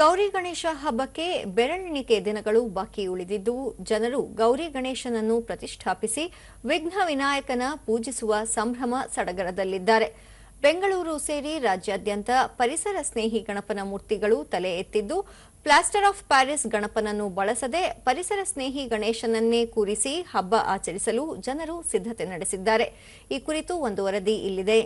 ಗೌರಿ ಗಣೇಶ ಹಬ್ಬಕ್ಕೆ ಬೆರಳೆಣಿಕೆ ದಿನಗಳು ಬಾಕಿ ಉಳಿದಿದ್ದು, ಜನರು ಗೌರಿ ಗಣೇಶನನ್ನು ಪ್ರತಿಷ್ಠಾಪಿಸಿ ವಿಘ್ನ ವಿನಾಯಕನ ಪೂಜಿಸುವ ಸಂಭ್ರಮ ಸಡಗರದಲ್ಲಿದ್ದಾರೆ. ಬೆಂಗಳೂರು ಸೇರಿ ರಾಜ್ಯಾದ್ಯಂತ ಪರಿಸರ ಸ್ನೇಹಿ ಗಣಪನ ಮೂರ್ತಿಗಳು ತಲೆ ಎತ್ತಿದ್ದು, ಪ್ಲಾಸ್ಟರ್ ಆಫ್ ಪ್ಯಾರಿಸ್ ಗಣಪನನ್ನು ಬಳಸದೆ ಪರಿಸರ ಸ್ನೇಹಿ ಗಣೇಶನನ್ನೇ ಕೂರಿಸಿ ಹಬ್ಬ ಆಚರಿಸಲು ಜನರು ಸಿದ್ಧತೆ ನಡೆಸಿದ್ದಾರೆ. ಈ ಕುರಿತು ಒಂದು ವರದಿ ಇಲ್ಲಿದೆ.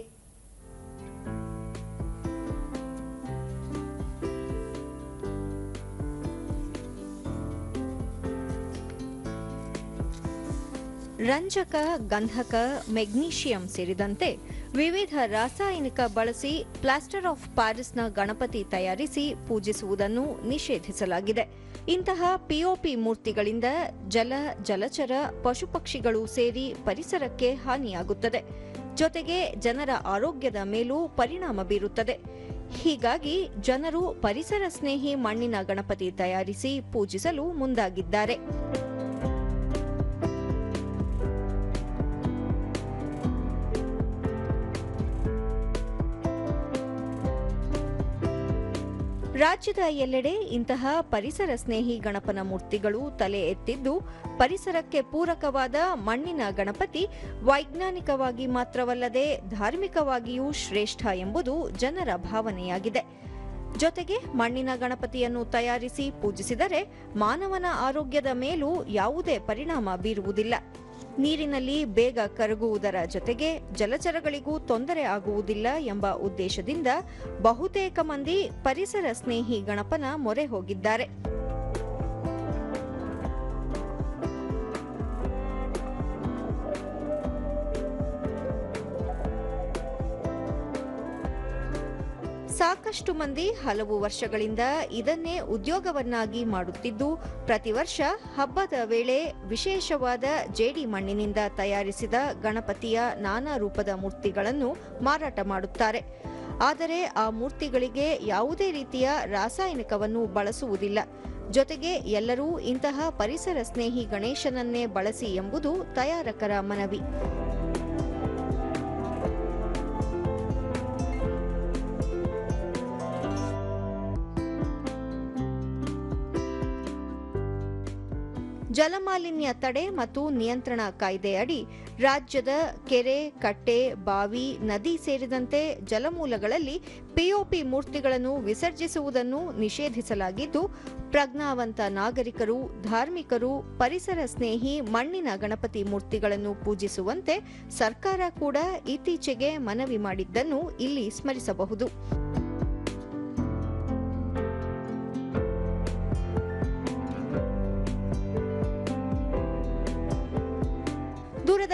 ರಂಜಕ, ಗಂಧಕ, ಮೆಗ್ನೀಷಿಯಂ ಸೇರಿದಂತೆ ವಿವಿಧ ರಾಸಾಯನಿಕ ಬಳಸಿ ಪ್ಲಾಸ್ಟರ್ ಆಫ್ ಪ್ಯಾರಿಸ್ನ ಗಣಪತಿ ತಯಾರಿಸಿ ಪೂಜಿಸುವುದನ್ನು ನಿಷೇಧಿಸಲಾಗಿದೆ. ಇಂತಹ ಪಿಒಪಿ ಮೂರ್ತಿಗಳಿಂದ ಜಲ, ಜಲಚರ, ಪಶುಪಕ್ಷಿಗಳು ಸೇರಿ ಪರಿಸರಕ್ಕೆ ಹಾನಿಯಾಗುತ್ತದೆ. ಜೊತೆಗೆ ಜನರ ಆರೋಗ್ಯದ ಮೇಲೂ ಪರಿಣಾಮ ಬೀರುತ್ತದೆ. ಹೀಗಾಗಿ ಜನರು ಪರಿಸರ ಸ್ನೇಹಿ ಮಣ್ಣಿನ ಗಣಪತಿ ತಯಾರಿಸಿ ಪೂಜಿಸಲು ಮುಂದಾಗಿದ್ದಾರೆ. ರಾಜ್ಯದ ಎಲ್ಲೆಡೆ ಇಂತಹ ಪರಿಸರ ಸ್ನೇಹಿ ಗಣಪನ ಮೂರ್ತಿಗಳು ತಲೆ ಎತ್ತಿದ್ದು, ಪರಿಸರಕ್ಕೆ ಪೂರಕವಾದ ಮಣ್ಣಿನ ಗಣಪತಿ ವೈಜ್ಞಾನಿಕವಾಗಿ ಮಾತ್ರವಲ್ಲದೆ ಧಾರ್ಮಿಕವಾಗಿಯೂ ಶ್ರೇಷ್ಠ ಎಂಬುದು ಜನರ ಭಾವನೆಯಾಗಿದೆ. ಜೊತೆಗೆ ಮಣ್ಣಿನ ಗಣಪತಿಯನ್ನು ತಯಾರಿಸಿ ಪೂಜಿಸಿದರೆ ಮಾನವನ ಆರೋಗ್ಯದ ಮೇಲೂ ಯಾವುದೇ ಪರಿಣಾಮ ಬೀರುವುದಿಲ್ಲ. ನೀರಿನಲ್ಲಿ ಬೇಗ ಕರಗುವುದರ ಜೊತೆಗೆ ಜಲಚರಗಳಿಗೂ ತೊಂದರೆ ಆಗುವುದಿಲ್ಲ ಎಂಬ ಉದ್ದೇಶದಿಂದ ಬಹುತೇಕ ಮಂದಿ ಪರಿಸರ ಸ್ನೇಹಿ ಗಣಪನ ಮೊರೆ ಹೋಗಿದ್ದಾರೆ. ಸಾಕಷ್ಟು ಮಂದಿ ಹಲವು ವರ್ಷಗಳಿಂದ ಇದನ್ನೇ ಉದ್ಯೋಗವನ್ನಾಗಿ ಮಾಡುತ್ತಿದ್ದು, ಪ್ರತಿ ವರ್ಷ ಹಬ್ಬದ ವೇಳೆ ವಿಶೇಷವಾದ ಜೇಡಿ ಮಣ್ಣಿನಿಂದ ತಯಾರಿಸಿದ ಗಣಪತಿಯ ನಾನಾ ರೂಪದ ಮೂರ್ತಿಗಳನ್ನು ಮಾರಾಟ ಮಾಡುತ್ತಾರೆ. ಆದರೆ ಆ ಮೂರ್ತಿಗಳಿಗೆ ಯಾವುದೇ ರೀತಿಯ ರಾಸಾಯನಿಕವನ್ನು ಬಳಸುವುದಿಲ್ಲ. ಜೊತೆಗೆ ಎಲ್ಲರೂ ಇಂತಹ ಪರಿಸರ ಸ್ನೇಹಿ ಗಣೇಶನನ್ನೇ ಬಳಸಿ ಎಂಬುದು ತಯಾರಕರ ಮನವಿ. ಜಲಮಾಲಿನ್ಯ ತಡೆ ಮತ್ತು ನಿಯಂತ್ರಣ ಕಾಯ್ದೆ ಅಡಿ ರಾಜ್ಯದ ಕೆರೆ, ಕಟ್ಟೆ, ಬಾವಿ, ನದಿ ಸೇರಿದಂತೆ ಜಲಮೂಲಗಳಲ್ಲಿ ಪಿಒಪಿ ಮೂರ್ತಿಗಳನ್ನು ವಿಸರ್ಜಿಸುವುದನ್ನು ನಿಷೇಧಿಸಲಾಗಿದ್ದು, ಪ್ರಜ್ಞಾವಂತ ನಾಗರಿಕರು, ಧಾರ್ಮಿಕರು, ಪರಿಸರ ಸ್ನೇಹಿ ಮಣ್ಣಿನ ಗಣಪತಿ ಮೂರ್ತಿಗಳನ್ನು ಪೂಜಿಸುವಂತೆ ಸರ್ಕಾರ ಕೂಡ ಇತ್ತೀಚೆಗೆ ಮನವಿ ಮಾಡಿದ್ದನ್ನು ಇಲ್ಲಿ ಸ್ಮರಿಸಬಹುದು.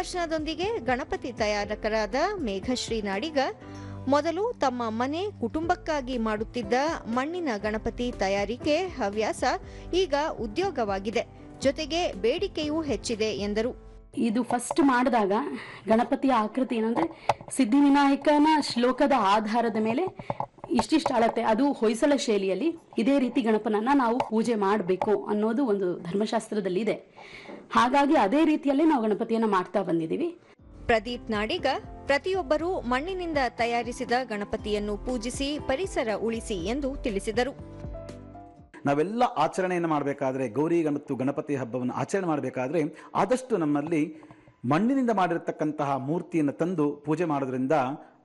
ದೂರದರ್ಶನದೊಂದಿಗೆ ಗಣಪತಿ ತಯಾರಕರಾದ ಮೇಘಶ್ರೀ ನಾಡಿಗ ಮೊದಲು ತಮ್ಮ ಮನೆ ಕುಟುಂಬಕ್ಕಾಗಿ ಮಾಡುತ್ತಿದ್ದ ಮಣ್ಣಿನ ಗಣಪತಿ ತಯಾರಿಕೆ ಹವ್ಯಾಸ ಈಗ ಉದ್ಯೋಗವಾಗಿದೆ. ಜೊತೆಗೆ ಬೇಡಿಕೆಯೂ ಹೆಚ್ಚಿದೆ ಎಂದರು. ಇದು ಫಸ್ಟ್ ಮಾಡಿದಾಗ ಗಣಪತಿಯ ಆಕೃತಿ ಏನಂದ್ರೆ ಸಿದ್ಧಿವಿನಾಯಕನ ಶ್ಲೋಕದ ಆಧಾರದ ಮೇಲೆ ಇಷ್ಟಿಷ್ಟು ಅಳತೆ, ಅದು ಹೊಯ್ಸಳ ಶೈಲಿಯಲ್ಲಿ ಇದೇ ರೀತಿ ಗಣಪನನ್ನ ನಾವು ಪೂಜೆ ಮಾಡಬೇಕು ಅನ್ನೋದು ಒಂದು ಧರ್ಮಶಾಸ್ತ್ರದಲ್ಲಿ ಇದೆ ಹಾಗಾಗಿ ಅದೇ ರೀತಿಯಲ್ಲೇ ನಾವು ಗಣಪತಿಯನ್ನು ಮಾಡ್ತಾ ಬಂದಿದ್ದೀವಿ. ಪ್ರದೀಪ್ ನಾಡಿಗ ಪ್ರತಿಯೊಬ್ಬರೂ ಮಣ್ಣಿನಿಂದ ತಯಾರಿಸಿದ ಗಣಪತಿಯನ್ನು ಪೂಜಿಸಿ ಪರಿಸರ ಉಳಿಸಿ ಎಂದು ತಿಳಿಸಿದರು. ನಾವೆಲ್ಲ ಆಚರಣೆಯನ್ನು ಮಾಡಬೇಕಾದ್ರೆ ಗೌರಿ ಮತ್ತು ಗಣಪತಿ ಹಬ್ಬವನ್ನು ಆಚರಣೆ ಮಾಡಬೇಕಾದ್ರೆ ಆದಷ್ಟು ನಮ್ಮಲ್ಲಿ ಮಣ್ಣಿನಿಂದ ಮಾಡಿರತಕ್ಕಂತಹ ಮೂರ್ತಿಯನ್ನು ತಂದು ಪೂಜೆ ಮಾಡೋದ್ರಿಂದ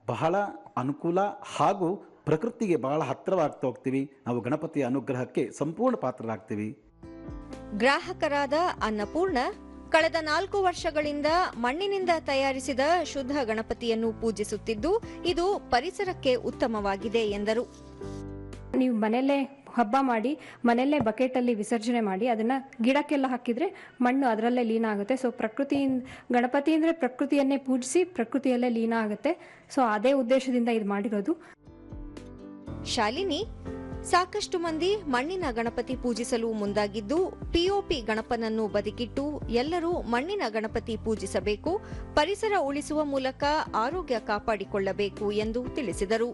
ಬಹಳ ಅನುಕೂಲ ಹಾಗೂ ಪ್ರಕೃತಿಗೆ ಬಹಳ ಹತ್ತಿರವಾಗ್ತಾ ಹೋಗ್ತೀವಿ. ನಾವು ಗಣಪತಿಯ ಅನುಗ್ರಹಕ್ಕೆ ಸಂಪೂರ್ಣ ಪಾತ್ರರಾಗ್ತೀವಿ. ಗ್ರಾಹಕರಾದ ಅನ್ನಪೂರ್ಣ ಕಳೆದ ನಾಲ್ಕು ವರ್ಷಗಳಿಂದ ಮಣ್ಣಿನಿಂದ ತಯಾರಿಸಿದ ಶುದ್ಧ ಗಣಪತಿಯನ್ನು ಪೂಜಿಸುತ್ತಿದ್ದು ಇದು ಪರಿಸರಕ್ಕೆ ಉತ್ತಮವಾಗಿದೆ ಎಂದರು. ನೀವು ಮನೆಯಲ್ಲೇ ಹಬ್ಬ ಮಾಡಿ ಮನೆಯಲ್ಲೇ ಬಕೆಟಲ್ಲಿ ವಿಸರ್ಜನೆ ಮಾಡಿ ಅದನ್ನು ಗಿಡಕ್ಕೆಲ್ಲ ಹಾಕಿದರೆ ಮಣ್ಣು ಅದರಲ್ಲೇ ಲೀನ ಆಗುತ್ತೆ. ಸೊ ಪ್ರಕೃತಿ ಗಣಪತಿ ಅಂದ್ರೆ ಪ್ರಕೃತಿಯನ್ನೇ ಪೂಜಿಸಿ ಪ್ರಕೃತಿಯಲ್ಲೇ ಲೀನ ಆಗುತ್ತೆ. ಸೊ ಅದೇ ಉದ್ದೇಶದಿಂದ ಇದು ಮಾಡಿರೋದು. ಶಾಲಿನಿ ಸಾಕಷ್ಟು ಮಂದಿ ಮಣ್ಣಿನ ಗಣಪತಿ ಪೂಜಿಸಲು ಮುಂದಾಗಿದ್ದು ಪಿಒಪಿ ಗಣಪನನ್ನು ಬದಿಗಿಟ್ಟು ಎಲ್ಲರೂ ಮಣ್ಣಿನ ಗಣಪತಿ ಪೂಜಿಸಬೇಕು ಪರಿಸರ ಉಳಿಸುವ ಮೂಲಕ ಆರೋಗ್ಯ ಕಾಪಾಡಿಕೊಳ್ಳಬೇಕು ಎಂದು ತಿಳಿಸಿದರು.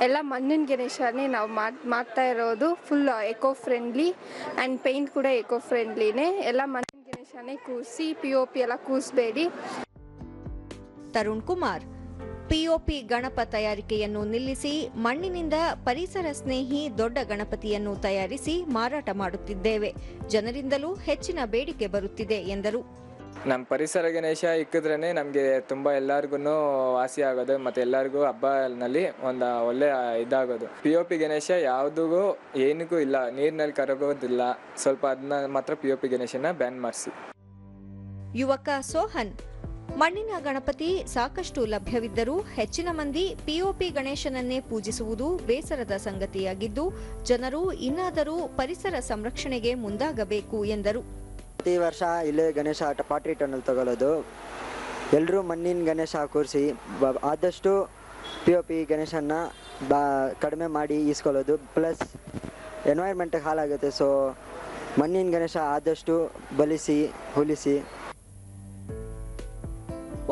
ಎಲ್ಲ ಮಣ್ಣಿನ ಗಣೇಶನೇ ನಾವು ಮಾಡ್ ಮಾಡ್ತಾ ಇರೋದು full eco friendly and paint ಕೂಡ ಎಕೋ ಫ್ರೆಂಡ್ಲಿನೇ ಎಲ್ಲ ಮಣ್ಣಿನ ಗಣೇಶನೇ ಕೂರಿಸಿ ಪಿ ಒ ಪಿ ಎಲ್ಲ ಕೂರಿಸ್ಬೇಡಿ. ತರುಣ್ ಕುಮಾರ್ ಪಿಒಪಿ ಗಣಪ ತಯಾರಿಕೆಯನ್ನು ನಿಲ್ಲಿಸಿ ಮಣ್ಣಿನಿಂದ ಪರಿಸರ ಸ್ನೇಹಿ ದೊಡ್ಡ ಗಣಪತಿಯನ್ನು ತಯಾರಿಸಿ ಮಾರಾಟ ಮಾಡುತ್ತಿದ್ದೇವೆ. ಜನರಿಂದಲೂ ಹೆಚ್ಚಿನ ಬೇಡಿಕೆ ಬರುತ್ತಿದೆ ಎಂದರು. ನಮ್ಮ ಪರಿಸರ ಗಣೇಶ ಇಕ್ಕಿದ್ರೇ ನಮಗೆ ತುಂಬ ಎಲ್ಲರಿಗೂ ವಾಸಿ ಆಗೋದು ಮತ್ತು ಎಲ್ಲರಿಗೂ ಹಬ್ಬನಲ್ಲಿ ಒಂದು ಒಳ್ಳೆ ಇದಾಗೋದು. ಪಿ ಒ ಪಿ ಗಣೇಶ ಯಾವುದಿಗೂ ಏನಕ್ಕೂ ಇಲ್ಲ ನೀರಿನಲ್ಲಿ ಕರಗೋದಿಲ್ಲ. ಸ್ವಲ್ಪ ಅದನ್ನ ಮಾತ್ರ ಪಿ ಒ ಪಿ ಗಣೇಶನ ಬ್ಯಾನ್ ಮಾಡಿಸಿ. ಯುವಕ ಸೋಹನ್ ಮಣ್ಣಿನ ಗಣಪತಿ ಸಾಕಷ್ಟು ಲಭ್ಯವಿದ್ದರೂ ಹೆಚ್ಚಿನ ಮಂದಿ ಪಿಒಪಿ ಗಣೇಶನನ್ನೇ ಪೂಜಿಸುವುದು ಬೇಸರದ ಸಂಗತಿಯಾಗಿದ್ದು, ಜನರು ಇನ್ನಾದರೂ ಪರಿಸರ ಸಂರಕ್ಷಣೆಗೆ ಮುಂದಾಗಬೇಕು ಎಂದರು. ಪ್ರತಿ ವರ್ಷ ಇಲ್ಲೇ ಗಣೇಶ ಪಾಟ್ರಿ ಟನಲ್ ತಗೊಳ್ಳೋದು. ಎಲ್ಲರೂ ಮಣ್ಣಿನ ಗಣೇಶ ಕೂರಿಸಿ ಆದಷ್ಟು ಪಿ ಒ ಪಿ ಗಣೇಶನ್ನ ಬಾ ಕಡಿಮೆ ಮಾಡಿ ಈಸ್ಕೊಳ್ಳೋದು. ಪ್ಲಸ್ ಎನ್ವೈರ್ಮೆಂಟಿಗೆ ಹಾಳಾಗುತ್ತೆ ಸೊ ಮಣ್ಣಿನ ಗಣೇಶ ಆದಷ್ಟು ಬಲಿಸಿ, ಹುಲಿಸಿ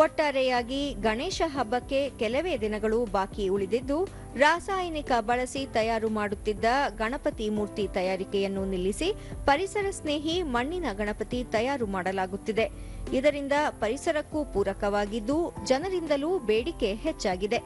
ಒಟ್ಟಾರೆಯಾಗಿ ಗಣೇಶ ಹಬ್ಬಕ್ಕೆ ಕೆಲವೇ ದಿನಗಳು ಬಾಕಿ ಉಳಿದಿದ್ದು, ರಾಸಾಯನಿಕ ಬಳಸಿ ತಯಾರು ಮಾಡುತ್ತಿದ್ದ ಗಣಪತಿ ಮೂರ್ತಿ ತಯಾರಿಕೆಯನ್ನು ನಿಲ್ಲಿಸಿ ಪರಿಸರ ಸ್ನೇಹಿ ಮಣ್ಣಿನ ಗಣಪತಿ ತಯಾರು ಮಾಡಲಾಗುತ್ತಿದೆ. ಇದರಿಂದ ಪರಿಸರಕ್ಕೂ ಪೂರಕವಾಗಿದ್ದು, ಜನರಿಂದಲೂ ಬೇಡಿಕೆ ಹೆಚ್ಚಾಗಿದೆ.